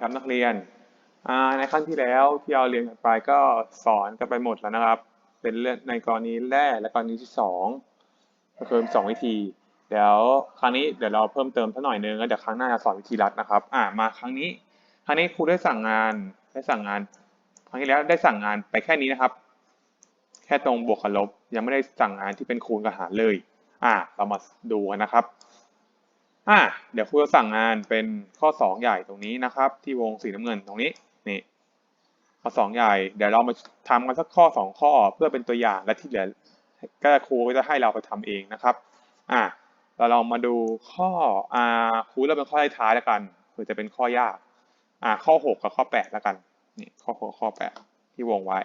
ครับนักเรียนในขั้นที่แล้วที่เราเรียนกันไปก็สอนกันไปหมดแล้วนะครับ เป็นเรื่องในกรณีแรกและกรณีที่สองก็คือสองวิธี เดี๋ยวครั้งนี้เดี๋ยวเราเพิ่มเติมสักหน่อยนึงแล้วเดี๋ยวครั้งหน้าจะสอนวิธีรัดนะครับอ่ามาครั้งนี้ครั้งนี้ครูได้สั่งงานได้สั่งงาน ครั้งที่แล้วได้สั่งงานไปแค่นี้นะครับ แค่ตรงบวกกับลบยังไม่ได้สั่งงานที่เป็นคูณกับหารเลย อ่าเรามาดูกันนะครับ อ่าเดี๋ยวครูจะสั่งงานเป็นข้อ 2 ใหญ่ตรงนี้นะครับ ที่วงสีน้ำเงินตรงนี้นี่ข้อ 2 ใหญ่ เดี๋ยวเรามาทำกันสักข้อ 2 ข้อเพื่อเป็นตัวอย่างและที่เหลือก็ครูก็จะให้เราไปทำเองนะครับอ่าเราลองมาดูข้ออ่าครูเริ่มเป็นข้อท้ายแล้วกันเพื่อจะเป็นข้อยากอ่าข้อ 6 กับข้อ 8 แล้วกันนี่ข้อ6ข้อ 8 ที่วงไว้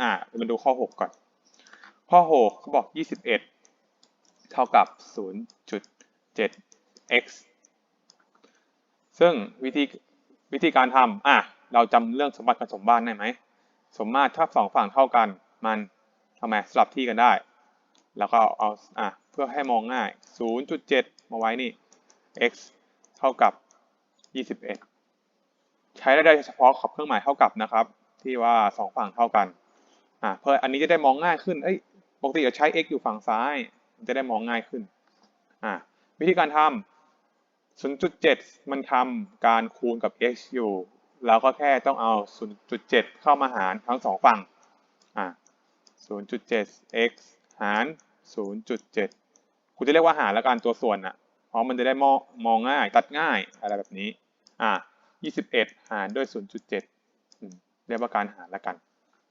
อ่ามาดูข้อ 6 ก่อน ข้อ 6เขาบอก 21 เท่ากับ 0.7 x ซึ่งวิธีวิธีการทำอะเราจำเรื่องสมบัติกับสมบัติได้ไหม สมมาตรถ้าสองฝั่งเท่ากันมันทำไมสลับที่กันได้ แล้วก็เอาอะเพื่อให้มองง่าย 0.7 มาไว้นี่ x เท่ากับ 21 ใช้ได้เฉพาะขับเครื่องหมายเท่ากับนะครับ ที่ว่าสองฝั่งเท่ากันอะเพื่ออันนี้จะได้มองง่ายขึ้นเอ้ยปกติจะใช้ x อยู่ฝั่งซ้าย จะได้มองง่ายขึ้นอะวิธีการทำ 0.7 มันทำการคูณกับ x อยู่ เราก็แค่ต้องเอา 0.7 เข้ามาหารทั้งสองฝั่ง อะ 0.7 x หาร 0.7 คุณจะเรียกว่าหารแล้วกันตัวส่วนอะ เพราะมันจะได้มองมองง่าย ตัดง่ายอะไรแบบนี้ อะ 21 หารด้วย 0.7 เรียกว่าการหารแล้วกัน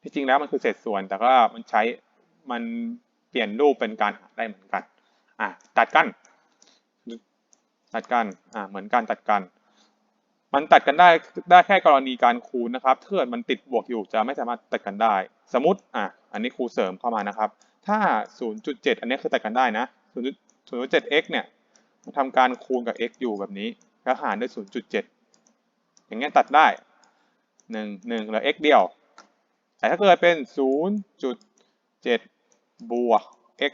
ที่จริงแล้วมันคือเศษส่วน แต่ก็มันใช้ มันเปลี่ยนรูปเป็นการหารได้เหมือนกัน อะ ตัดกัน ตัดกันอ่าเหมือนการตัดกัน มันตัดกันได้ได้แค่กรณีการคูณนะครับถ้าเกิดมันติดบวกอยู่จะไม่สามารถตัดกันได้ สมมติอะอันนี้ครูเสริมเข้ามานะครับ ถ้า 0.7 อันนี้คือตัดกันได้นะ0.7 x เนี่ยทำการคูณกับ x อยู่แบบนี้แล้วหารด้วย 0.7 อย่างเงี้ยตัดได้ 1 1เหลือ x เดียว แต่ถ้าเกิดเป็น 0.7 บวก x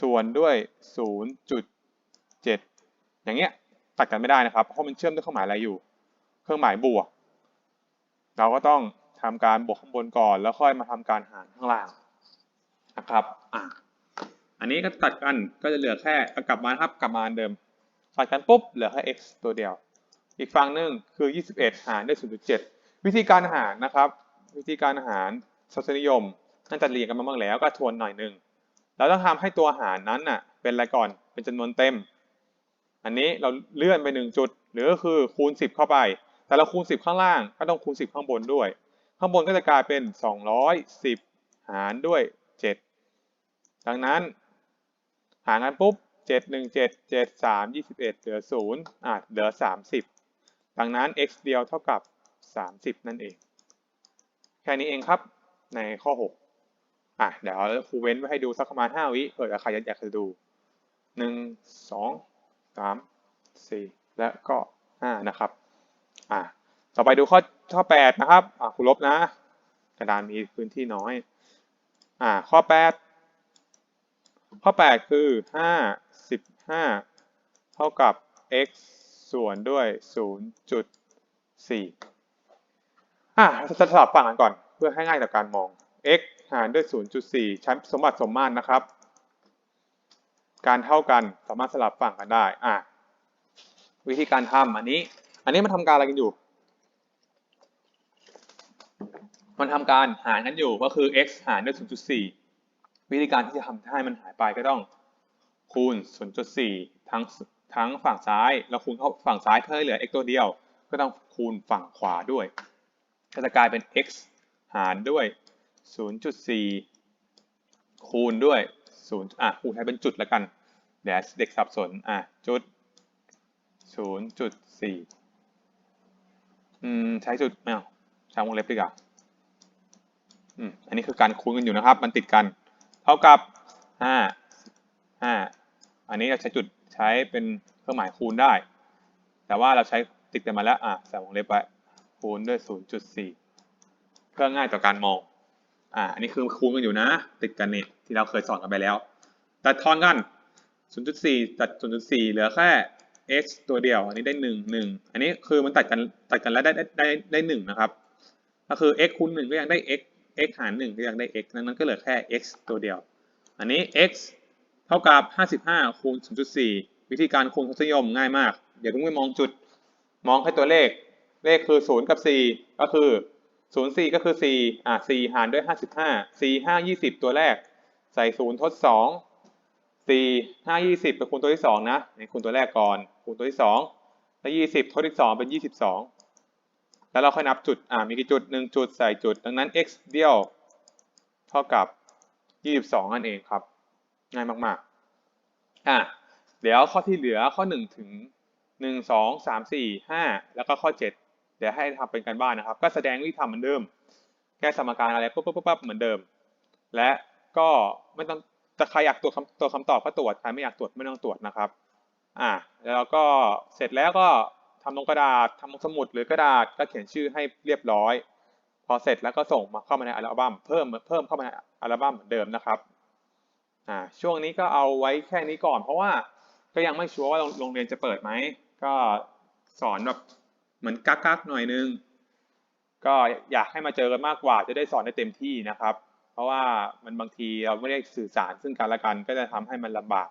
ส่วนด้วย 0.7 อย่างเงี้ยตัดกันไม่ได้นะครับ เพราะมันเชื่อมด้วยเครื่องหมายอะไรอยู่ เครื่องหมายบวก เราก็ต้องทำการบวกข้างบนก่อน แล้วค่อยมาทำการหารข้างล่างนะครับอะอันนี้ก็ตัดกันก็จะเหลือแค่กลับมาครับกลับมาอันเดิมตัดกันปุ๊บเหลือแค่ x ตัวเดียว อีกฝั่งหนึ่งคือ 21 หารด้วย0.7 วิธีการหารนะครับ วิธีการหารทศนิยมน่าจะเรียนกันมาบ้างแล้วก็ทวนหน่อยหนึ่งเราต้องทำให้ตัวหารนั้นน่ะเป็นอะไรก่อนเป็นจำนวนเต็ม อันนี้เราเลื่อนไปหนึ่งจุด หรือก็คือคูณ 10 เข้าไป แต่เราคูณ 10 ข้างล่างก็ต้องคูณ 10 ข้างบนด้วย ข้างบนก็จะกลายเป็น 210 หารด้วย 7 ดังนั้น หารกันปุ๊บ 7 1 7 7 3 21 เหลือ 0 อะเหลือ 30 ดังนั้น x เดียวเท่ากับ 30 นั่นเอง แค่นี้เองครับในข้อ 6 อะ เดี๋ยวครูเว้นไว้ให้ดูสักประมาณ 5 วิเผื่อใครอยากจะดู 1 2 3 4 และก็ 5 นะครับอะต่อไปดูข้อข้อ 8 นะครับอะครูลบนะ กระดานมีพื้นที่น้อยอะข้อ 8 ข้อ 8 คือ 5 15 เท่ากับ x ส่วนด้วย 0.4อะเราจะสลับฝั่งกันก่อนเพื่อให้ง่ายต่อการมอง x หารด้วย 0.4 ใช้สมบัติสมมาตรนะครับ การเท่ากันสามารถสลับฝั่งกันได้อะวิธีการทำอันนี้ อันนี้มันทำการอะไรกันอยู่ มันทำการหารกันอยู่ก็คือ x หารด้วย 0.4 วิธีการที่จะทำให้มันหายไปก็ต้องคูณ 0.4 ทั้งทั้งฝั่งซ้าย แล้วคูณเข้าฝั่งซ้ายเพื่อให้เหลือ x ตัวเดียว ก็ต้องคูณฝั่งขวาด้วย ก็จะกลายเป็น x หารด้วย 0.4 คูณด้วย 0อะคูณให้เป็นจุดแล้วกันเดี๋ยวเด็กสับสนอะจุด0.4อืมใช้จุดไม่เอาใช้วงเล็บดีกว่าอืมอันนี้คือการคูณกันอยู่นะครับ มันติดกัน เท่ากับ5 5อันนี้เราใช้จุดใช้เป็นเครื่องหมายคูณได้ แต่ว่าเราใช้ติดกันมาแล้วอะใส่วงเล็บไว้คูณด้วย 0.4 เพื่อง่ายต่อการมอง อ่าอันนี้คือคูณกันอยู่นะ ติดกันนี่ที่เราเคยสอนกันไปแล้ว ตัดทอนกัน 0.4 ตัด 0.4 เหลือแค่ x ตัวเดียว อันนี้ได้หนึ่งหนึ่งอันนี้คือมันตัดกันตัดกันแล้วได้ได้ได้ได้หนึ่งนะครับ ก็คือ x คูณหนึ่งก็ยังได้ x x หารหนึ่งก็ยังได้ x ดังนั้นก็เหลือแค่ x ตัวเดียว อันนี้ x เท่ากับ 55 คูณ 0.4 วิธีการคูณทศนิยมง่ายมากเดี๋ยวเพิ่งไปมองจุด มองแค่ตัวเลข เลขคือ 0 กับ 4 ก็คือ 0 4 ก็คือ 4 อะ 4 หารด้วย 55 4 5 20 ตัวแรก ใส่ 0 ทด 2 4 5 20 ไปคูณตัวที่ 2 นะนี่คูณตัวแรกก่อน คูณตัวที่ 2 แล้ว 20 ทดที่ 2 เป็น 22 แล้วเราค่อยนับจุด อ่ามีกี่จุด 1 จุด ใส่จุด ดังนั้น x เดียว เท่ากับ 22 นั่นเองครับ ง่ายมาก ๆ อะ เดี๋ยวข้อที่เหลือข้อ 1 ถึง 1 2 3 4 5 แล้วก็ข้อ 7 เดี๋ยวให้ทำเป็นการบ้านนะครับ ก็แสดงวิธีทำเหมือนเดิม แก้สมการอะไรปุ๊บปุ๊บปุ๊บเหมือนเดิม และก็ไม่ต้องแต่ใครอยากตรวจคำตัวคำตอบก็ตรวจใครไม่อยากตรวจไม่ต้องตรวจนะครับ อ่าแล้วก็เสร็จแล้วก็ทำลงกระดาษทำลงสมุดหรือกระดาษก็เขียนชื่อให้เรียบร้อย พอเสร็จแล้วก็ส่งมาเข้ามาในอัลบั้มเพิ่มเพิ่มเข้ามาในอัลบั้มเหมือนเดิมนะครับอ่าช่วงนี้ก็เอาไว้แค่นี้ก่อน เพราะว่าก็ยังไม่ชัวร์ว่าโรงเรียนจะเปิดไหมก็สอนแบบ เหมือนกักกักๆหน่อยนึง ก็อยากให้มาเจอกันมากกว่าจะได้สอนได้เต็มที่นะครับ เพราะว่ามันบางทีเราไม่ได้สื่อสารซึ่งกันและกันก็จะทำให้มันลำบาก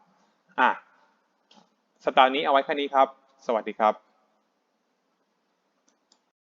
อะสตาห์นี้เอาไว้แค่นี้ครับ สวัสดีครับ